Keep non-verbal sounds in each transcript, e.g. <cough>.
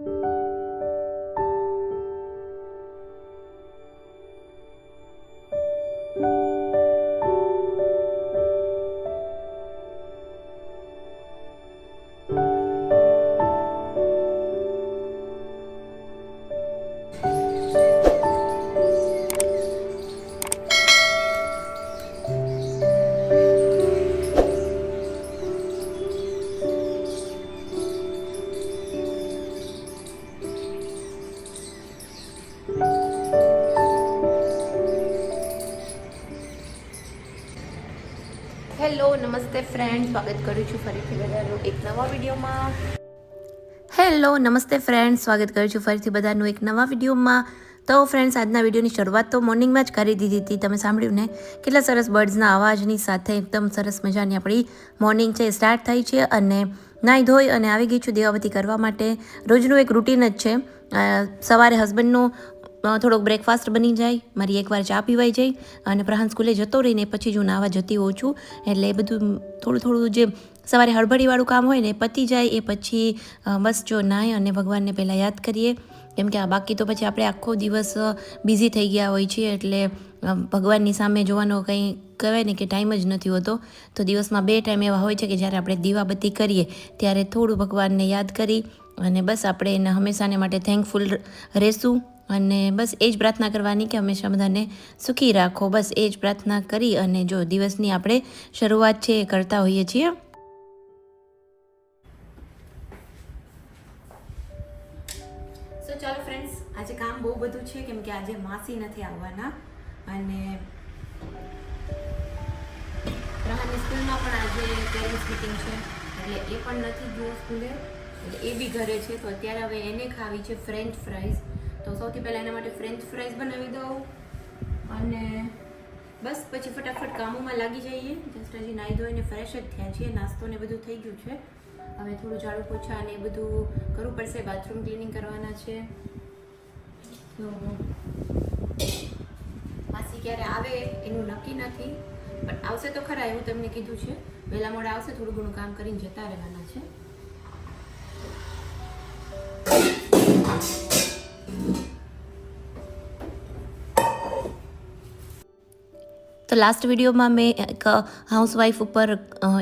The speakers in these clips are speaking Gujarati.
હેલો નમસ્તે ફ્રેન્ડ સ્વાગત કરું છું ફરીથી બધાનું એક નવા વિડીયોમાં. હેલો નમસ્તે ફ્રેન્ડ સ્વાગત કરું છું ફરીથી બધાનું એક નવા વિડીયોમાં. તો ફ્રેન્ડ્સ આજના વિડીયોની શરૂઆત તો મોર્નિંગમાં જ કરી દીધી હતી. તમે સાંભળ્યું ને? કેટલા સરસ બર્ડ્સના અવાજની સાથે એકદમ સરસ મજાની આપણી મોર્નિંગ છે સ્ટાર્ટ થઈ છે અને નાહી ધોઈ અને આવી ગઈ છું દેવાવતી કરવા માટે. રોજનું એક રૂટીન જ છે. સવારે હસબન્ડનું થોડોક બ્રેકફાસ્ટ બની જાય, મારી એકવાર ચા પીવાઈ જાય અને પ્રહાન સ્કૂલે જતો રહીને પછી જ હું નાવા જતી હોઉં છું. એટલે એ બધું થોડું થોડું જે સવારે હળબડીવાળું કામ હોય ને પતી જાય, એ પછી બસ જો નાય અને ભગવાનને પહેલાં યાદ કરીએ. કેમ કે આ બાકી તો પછી આપણે આખો દિવસ બિઝી થઈ ગયા હોય છીએ એટલે ભગવાનની સામે જોવાનો કંઈ કહેવાય ને કે ટાઈમ જ નથી હોતો. તો દિવસમાં બે ટાઈમ એવા હોય છે કે જ્યારે આપણે દીવાબત્તી કરીએ ત્યારે થોડું ભગવાનને યાદ કરી અને બસ આપણે એને હંમેશાને માટે થેન્કફુલ રહેશું. અને બસ એ જ પ્રાર્થના કરવાની કે હંમેશા બધાને સુખી રાખો. બસ એ જ પ્રાર્થના કરી અને જો દિવસની આપણે શરૂઆત છે એ કરતા હોઈએ છીએ. સો ચાલો ફ્રેન્ડ્સ આજે કામ બહુ બધું છે કેમ કે આજે માસી નથી આવવાના અને પ્રહારની સ્કૂલમાં પણ આજે પેરેન્ટ્સ મિટિંગ છે. એટલે એ પણ નથી ગયો સ્કૂલે એ બી ઘરે છે, તો અત્યારે હવે એને ખાવી છે ફ્રેન્ચ ફ્રાઈઝ તો સૌથી પહેલાં એના માટે ફ્રેન્ચ ફ્રાઈઝ બનાવી દઉં અને બસ પછી ફટાફટ કામોમાં લાગી જઈએ. જસ્ટ હજી નાહી ધોઈને ફ્રેશ જ થયા છીએ. નાસ્તો ને બધું થઈ ગયું છે. હવે થોડું ઝાડુ પોછા અને એ બધું કરવું પડશે. બાથરૂમ ક્લિનિંગ કરવાના છે. તો માસી ક્યારે આવે એનું નક્કી નથી. પણ આવશે તો ખરા એવું તમને કીધું છે. વહેલા મોડા આવશે, થોડું ઘણું કામ કરીને જતા રહેવાના છે. તો લાસ્ટ વિડીયોમાં મેં એક હાઉસવાઈફ ઉપર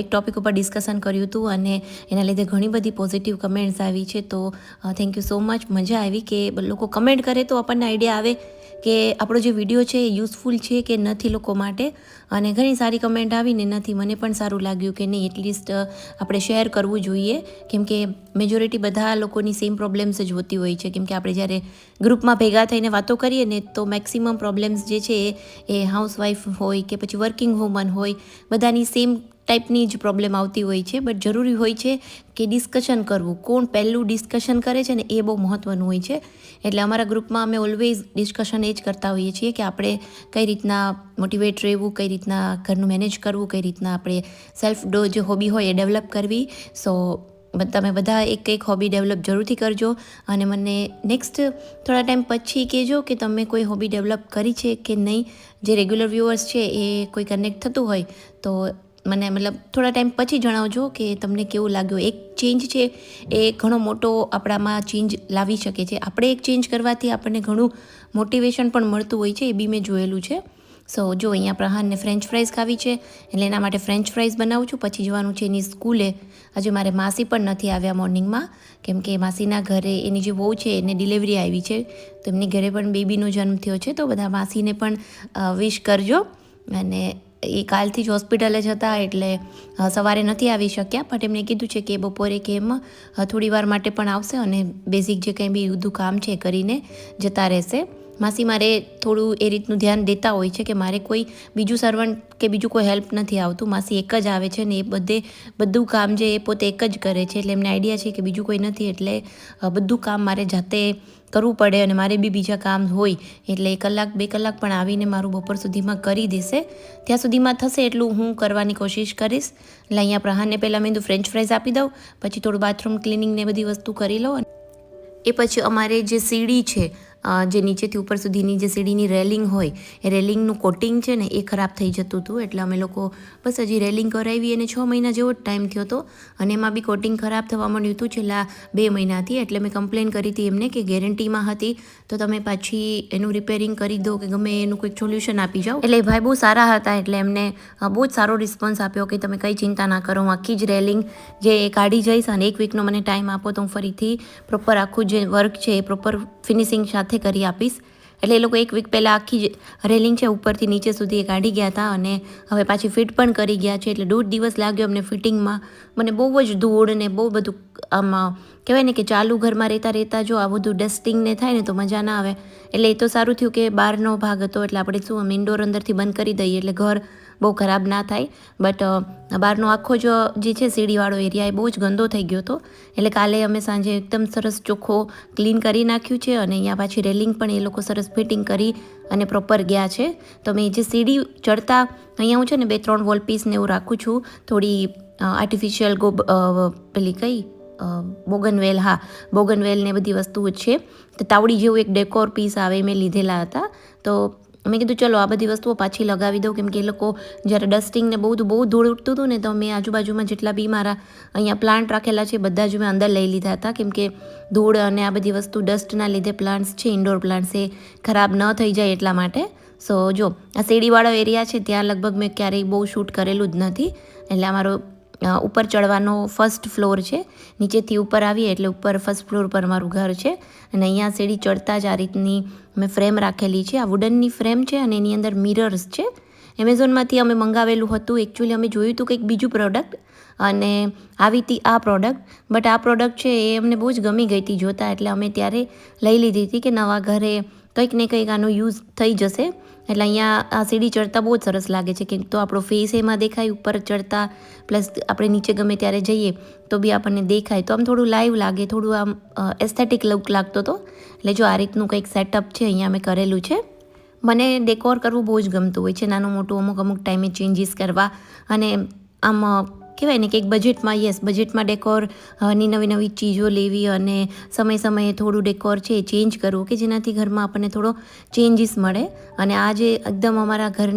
એક ટોપિક ઉપર ડિસ્કશન કર્યું હતું અને એના લીધે ઘણી બધી પોઝિટિવ કમેન્ટ્સ આવી છે. તો થેન્ક યુ સો મચ મજા આવી કે લોકો કમેન્ટ કરે તો આપણને આઈડિયા આવે. કે આપણો જે વીડિયો છે એ યુઝફુલ છે કે નથી લોકો માટે? અને ઘણી સારી કમેન્ટ આવીને નથી. મને પણ સારું લાગ્યું કે નહીં, એટલીસ્ટ આપણે શેર કરવું જોઈએ. કેમ કે મેજોરિટી બધા લોકોની સેમ પ્રોબ્લેમ્સ જ હોતી હોય છે. કેમ કે આપણે જ્યારે ગ્રુપમાં ભેગા થઈને વાતો કરીએ ને, તો મેક્સિમમ પ્રોબ્લેમ્સ જે છે એ હાઉસવાઈફ હોય કે પછી વર્કિંગ વુમન હોય, બધાની સેમ ટાઈપની જ પ્રોબ્લેમ આવતી હોય છે. બટ જરૂરી હોય છે કે ડિસ્કશન કરવું. કોણ પહેલું ડિસ્કશન કરે છે ને એ બહુ મહત્ત્વનું હોય છે. એટલે અમારા ગ્રુપમાં અમે ઓલવેઝ ડિસ્કશન એ જ કરતા હોઈએ છીએ કે આપણે કઈ રીતના મોટિવેટ રહેવું, કઈ રીતના ઘરનું મેનેજ કરવું, કઈ રીતના આપણે સેલ્ફ ડો જે હોબી હોય એ ડેવલપ કરવી. સો તમે બધા એક એક હોબી ડેવલપ જરૂરથી કરજો. અને મને નેક્સ્ટ થોડા ટાઈમ પછી કહેજો કે તમે કોઈ હોબી ડેવલપ કરી છે કે નહીં? જે રેગ્યુલર વ્યુઅર્સ છે એ કોઈ કનેક્ટ થતું હોય, તો મને મતલબ થોડા ટાઈમ પછી જણાવજો કે તમને કેવું લાગ્યું. એક ચેન્જ છે એ ઘણો મોટો આપણામાં ચેન્જ લાવી શકે છે. આપણે એક ચેન્જ કરવાથી આપણને ઘણું મોટિવેશન પણ મળતું હોય છે, એ બી મેં જોયેલું છે. સો જો અહીંયા પ્રહાનને ફ્રેન્ચ ફ્રાઈઝ ખાવી છે, એટલે એના માટે ફ્રેન્ચ ફ્રાઈઝ બનાવું છું. પછી જવાનું છે એની સ્કૂલે. હજુ મારે માસી પણ નથી આવ્યા મોર્નિંગમાં, કેમ કે માસીના ઘરે એની જે વહુ છે, એને ડિલિવરી આવી છે. તો એમની ઘરે પણ બેબીનો જન્મ થયો છે, તો બધા માસીને પણ વિશ કરજો. અને એ કાલથી જ હોસ્પિટલે જ હતા એટલે સવારે નથી આવી શક્યા બટ એમણે કીધું છે કે બપોરે કે એમ થોડી વાર માટે પણ આવશે અને બેઝિક જે કંઈ બી બધું કામ છે કરીને જતા રહેશે. માસી, મારે થોડું એ રીતનું ધ્યાન દેતા હોય છે કે મારે કોઈ બીજું સર્વન્ટ કે બીજું કોઈ હેલ્પ નથી આવતું. માસી એક જ આવે છે ને એ બધે, બધું કામ જે એ પોતે એક જ કરે છે. એટલે એમને આઈડિયા છે કે બીજું કોઈ નથી. એટલે બધું કામ મારે જાતે કરવું પડે અને મારે બી બીજા કામ હોય. એટલે એક કલાક, બે કલાક પણ આવીને મારું બપોર સુધીમાં કરી દેશે. ત્યાં સુધીમાં થશે એટલું હું કરવાની કોશિશ કરીશ. એટલે અહીંયા પ્રહારને પહેલાં મેં ફ્રેન્ચ ફ્રાઈઝ આપી દઉં, પછી થોડું બાથરૂમ ક્લિનિંગ ને બધી વસ્તુ કરી લઉં એ પછી અમારે જે સીડી છે જે નીચેથી ઉપર સુધીની જે સીડીની રેલિંગ હોય, એ રેલિંગનું કોટિંગ છે ને એ ખરાબ થઈ જતું હતું. એટલે અમે લોકો બસ હજી રેલિંગ કરાવી અને છ મહિના જેવો જ ટાઈમ થયો હતો અને એમાં બી કોટિંગ ખરાબ થવા માંડ્યું હતું છેલ્લા બે મહિનાથી. એટલે મેં કમ્પ્લેન કરી હતી એમને કે ગેરંટીમાં હતી, તો તમે પાછી એનું રિપેરિંગ કરી દો કે ગમે એનું કોઈક સોલ્યુશન આપી જાઓ. એટલે ભાઈ બહુ સારા હતા એટલે એમને બહુ જ સારો રિસ્પોન્સ આપ્યો કે તમે કંઈ ચિંતા ના કરો આખી જ રેલિંગ જે કાઢી જઈશ અને એક વીકનો મને ટાઈમ આપો તો હું ફરીથી પ્રોપર આખું જે વર્ક છે એ પ્રોપર ફિનિશિંગ સાથે કરી આપીશ. એટલે એ લોકો એક વીક પહેલાં આખી રેલિંગ છે, ઉપરથી નીચે સુધી એ કાઢી ગયા હતા અને હવે પાછી ફિટ પણ કરી ગયા છે. એટલે દોઢ દિવસ લાગ્યો અમને ફિટિંગમાં મને બહુ જ ધૂળ ને બહુ બધું આમાં, કહેવાય ને કે ચાલુ ઘરમાં રહેતા રહેતા જો આ બધું ડસ્ટિંગ ને થાય ને તો મજા ના આવે. એટલે એ તો સારું થયું કે બહારનો ભાગ હતો, એટલે આપણે શું આમ ઇન્ડોર અંદરથી બંધ કરી દઈએ. એટલે ઘર બહુ ખરાબ ના થાય. બટ બહારનો આખો જ, જે છે સીડીવાળો એરિયા એ બહુ જ ગંદો થઈ ગયો હતો. એટલે કાલે અમે સાંજે એકદમ સરસ ચોખ્ખો ક્લીન કરી નાખ્યું છે અને અહીંયા પાછી રેલિંગ પણ એ લોકો સરસ ફિટિંગ કરી અને પ્રોપર ગયા છે. તો મેં જે સીડી ચડતા, અહીંયા હું છે ને બે ત્રણ વોલ પીસને એવું રાખું છું. થોડી આર્ટિફિશિયલ ગોબ પેલી કઈ બોગનવેલ, હા, બોગનવેલ ને બધી વસ્તુઓ છે. તો તાવડી જેવું એક ડેકોર પીસ આવે મેં લીધેલા હતા. તો મેં કીધું, ચલો, આ બધી વસ્તુઓ પાછી લગાવી દઉં. કેમ કે એ લોકો જ્યારે ડસ્ટિંગ ને બહુ બહુ ધૂળ ઉઠતું હતું ને, તો મેં આજુબાજુમાં જેટલા બી મારા અહીંયા પ્લાન્ટ રાખેલા છે, બધા જ મેં અંદર લઈ લીધા હતા. કેમ કે ધૂળ અને આ બધી વસ્તુ ડસ્ટના લીધે પ્લાન્ટ્સ છે ઇન્ડોર પ્લાન્ટ્સ એ ખરાબ ન થઈ જાય એટલા માટે. સો જો, આ શેરીવાળો એરિયા છે, ત્યાં લગભગ મેં ક્યારેય બહુ શૂટ કરેલું જ નથી. એટલે અમારો ઉપર ચડવાનો ફર્સ્ટ ફ્લોર છે. નીચેથી ઉપર આવીએ એટલે ઉપર ફર્સ્ટ ફ્લોર પર મારું ઘર છે. અને અહીંયા સીડી ચડતા જ આ રીતની મેં ફ્રેમ રાખેલી છે. આ વુડનની ફ્રેમ છે અને એની અંદર મિરર્સ છે. એમેઝોનમાંથી અમે મંગાવેલું હતું. એકચ્યુઅલી અમે જોયું હતું કંઈક બીજું પ્રોડક્ટ અને આવી હતી આ પ્રોડક્ટ બટ આ પ્રોડક્ટ છે એ અમને બહુ જ ગમી ગઈ હતી જોતાં એટલે અમે ત્યારે લઈ લીધી હતી કે નવા ઘરે કંઈક ને કંઈક આનો યુઝ થઈ જશે. એટલે અહીંયા આ સીડી ચડતા બહુ જ સરસ લાગે છે કે તો આપણો ફેસ એમાં દેખાય, ઉપર ચડતા પ્લસ આપણે નીચે ગમે ત્યારે જઈએ તો બી આપણને દેખાય. તો આમ થોડું લાઈવ લાગે, થોડું આમ એસ્થેટિક લુક લાગતો હતો એટલે જો આ રીતનું કંઈક સેટઅપ છે, અહીંયા મેં કરેલું છે. મને ડેકોર કરવું બહુ જ ગમતું હોય છે. નાનું મોટું અમુક અમુક ટાઈમે ચેન્જીસ કરવા અને આમ કહેવાય ને કે એક બજેટમાં યસ બજેટમાં ડેકોરની નવી નવી ચીજો લેવી અને સમય સમયે થોડું ડેકોર છે એ ચેન્જ કરવું કે જેનાથી ઘરમાં આપણને થોડો ચેન્જીસ મળે. અને આ જે એકદમ અમારા ઘર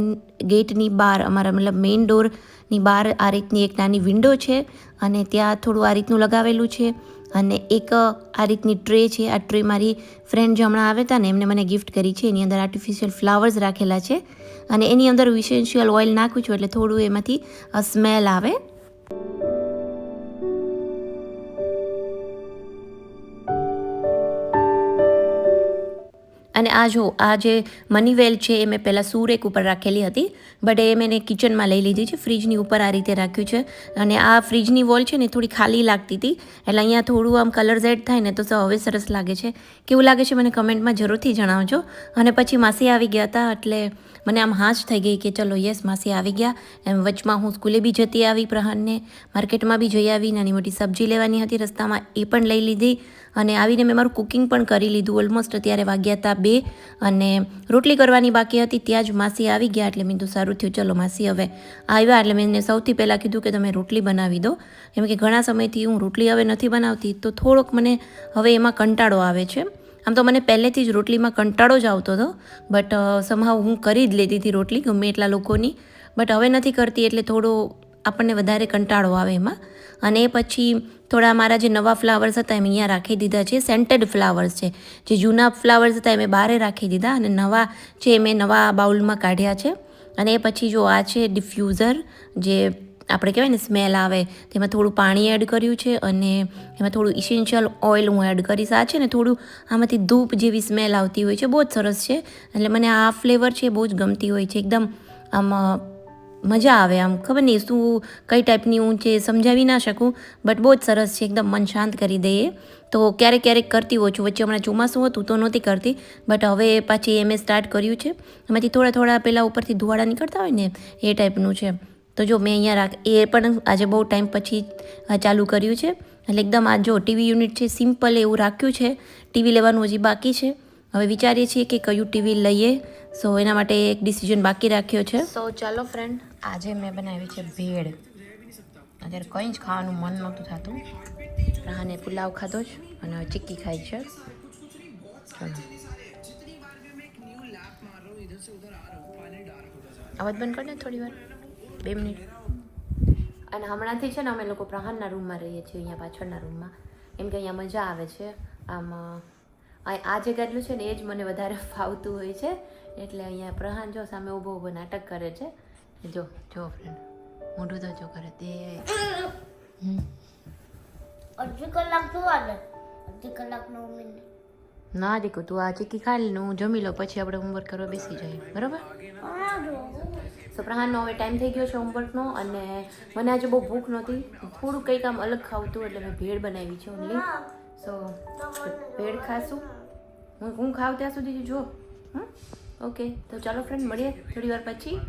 ગેટની બહાર, અમારા મતલબ મેઇન ડોરની બહાર આ રીતની એક નાની વિન્ડો છે અને ત્યાં થોડું આ રીતનું લગાવેલું છે. અને એક આ રીતની ટ્રે છે. આ ટ્રે મારી ફ્રેન્ડ જે હમણાં આવ્યા હતા ને એમને મને ગિફ્ટ કરી છે. એની અંદર આર્ટિફિશિયલ ફ્લાવર્સ રાખેલા છે. અને એની અંદર વિશેન્શિયલ ઓઇલ નાખું છું એટલે થોડું એમાંથી સ્મેલ આવે. Thank you અને આ જો, આ જે મની વેલ છે એ મેં પહેલાં સુરેક ઉપર રાખેલી હતી બટ એ મેં કિચનમાં લઈ લીધી છે, ફ્રીજની ઉપર આ રીતે રાખ્યું છે. અને આ ફ્રીજની વોલ છે ને થોડી ખાલી લાગતી હતી, એટલે અહીંયા થોડું આમ કલર ઝેડ થાય ને તો હવે સરસ લાગે છે. કેવું લાગે છે મને કમેન્ટમાં જરૂરથી જણાવજો. અને પછી માસી આવી ગયા હતા, એટલે મને આમ હાશ થઈ ગઈ કે ચલો યસ, માસી આવી ગયા. એમ વચમાં હું સ્કૂલે બી જતી આવી પ્રહાનને, માર્કેટમાં બી જઈ આવી, નાની મોટી સબ્જી લેવાની હતી રસ્તામાં, એ પણ લઈ લીધી. અને આવીને મેં મારું કુકિંગ પણ કરી લીધું. ઓલમોસ્ટ અત્યારે વાગ્યા હતા બે અને રોટલી કરવાની બાકી હતી. ત્યાં જ માસી આવી ગયા એટલે મેં કીધું, સારું થયું, ચલો માસી હવે આવ્યા. એટલે મેં એને સૌથી પહેલાં કીધું કે, તમે રોટલી બનાવી દો. કેમ કે ઘણા સમયથી હું રોટલી હવે નથી બનાવતી, તો થોડોક મને હવે એમાં કંટાળો આવે છે. આમ તો મને પહેલેથી જ રોટલીમાં કંટાળો જ આવતો હતો બટ સમહાવ હું કરી જ લેતી હતી રોટલી, ગમે એટલા લોકોની બટ હવે નથી કરતી એટલે થોડો આપણને વધારે કંટાળો આવે એમાં. અને પછી થોડા મારા જે નવા ફ્લાવર્સ હતા એમ અહીંયા રાખી દીધા છે. સેન્ટેડ ફ્લાવર્સ છે. જે જૂના ફ્લાવર્સ હતા એ મેં બહારે રાખી દીધા અને નવા છે મેં નવા બાઉલમાં કાઢ્યા છે. અને એ પછી જો આ છે ડિફ્યુઝર, જે આપણે કહેવાય ને સ્મેલ આવે, તેમાં થોડું પાણી એડ કર્યું છે અને એમાં થોડું ઇસેન્શિયલ ઓઇલ હું એડ કરીશ. આ છે ને થોડું આમાંથી ધૂપ જેવી સ્મેલ આવતી હોય છે. બહુ જ સરસ છે. એટલે મને આ ફ્લેવર છે બહુ જ ગમતી હોય છે. એકદમ આમ મજા આવે આમ. ખબર નહીં શું કઈ ટાઈપની હું છે સમજાવી ના શકું બટ બહુ જ સરસ છે, એકદમ મન શાંત કરી દઈએ તો ક્યારેક ક્યારેક કરતી હોઉં છું. વચ્ચે હમણાં ચોમાસું હતું તો નહોતી કરતી બટ હવે પાછી એમ સ્ટાર્ટ કર્યું છે. એમાંથી થોડા થોડા પહેલાં ઉપરથી ધુવાડા નીકળતા હોય ને, એ ટાઈપનું છે. તો જો મેં અહીંયા રાખ, એ પણ આજે બહુ ટાઈમ પછી ચાલુ કર્યું છે. એટલે એકદમ આ જો ટીવી યુનિટ છે, સિમ્પલ એવું રાખ્યું છે. ટીવી લેવાનું હજી બાકી છે. હવે વિચારીએ છીએ કે કયું ટીવી લઈએ. સો એના માટે એક ડિસિઝન બાકી રાખ્યો છે. સો ચાલો ફ્રેન્ડ આજે મેં બનાવી છે ભેળ. અત્યારે કંઈ જ ખાવાનું મન નહોતું થતું. રાહાને પુલાવ ખાધો જ અને ચીક્કી ખાઈ છે. અવાજ બંધ કર ને થોડી વાર. બે મિનિટ. અને હમણાંથી છે ને અમે લોકો પ્રહારના રૂમમાં રહીએ છીએ, અહીંયા પાછળના રૂમમાં કેમ કે અહીંયા મજા આવે છે. આમ આ જે ગાડલું છે ને એ જ મને વધારે <laughs> ફાવતું હોય છે. એટલે અહીંયા પ્રહાન જો સામે ઊભો ઊભો નાટક કરે છે. જો જો ફ્રેન્ડ મોઢું તો જો કરે તે. અડધી કલાક જોવા અડધી કલાક નવ મિનિટ. ના દીકુ તું આ ચીકી ખાઈ લે હું જમી લઉં પછી આપણે હોમવર્ક કરવા બેસી જઈએ. બરાબર? સો પ્રહાનનો હવે ટાઈમ થઈ ગયો છે હોમવર્કનો અને મને આજે બહુ ભૂખ નહોતી. થોડું કંઈક આમ અલગ ખાવતું એટલે મેં ભેળ બનાવી છે ઓનલી સો ભેળ ખાશું. હું હું ખાવ ત્યાં સુધી જો. હં ઓકે તો ચાલો ફ્રેન્ડ મળીએ થોડી વાર પછી.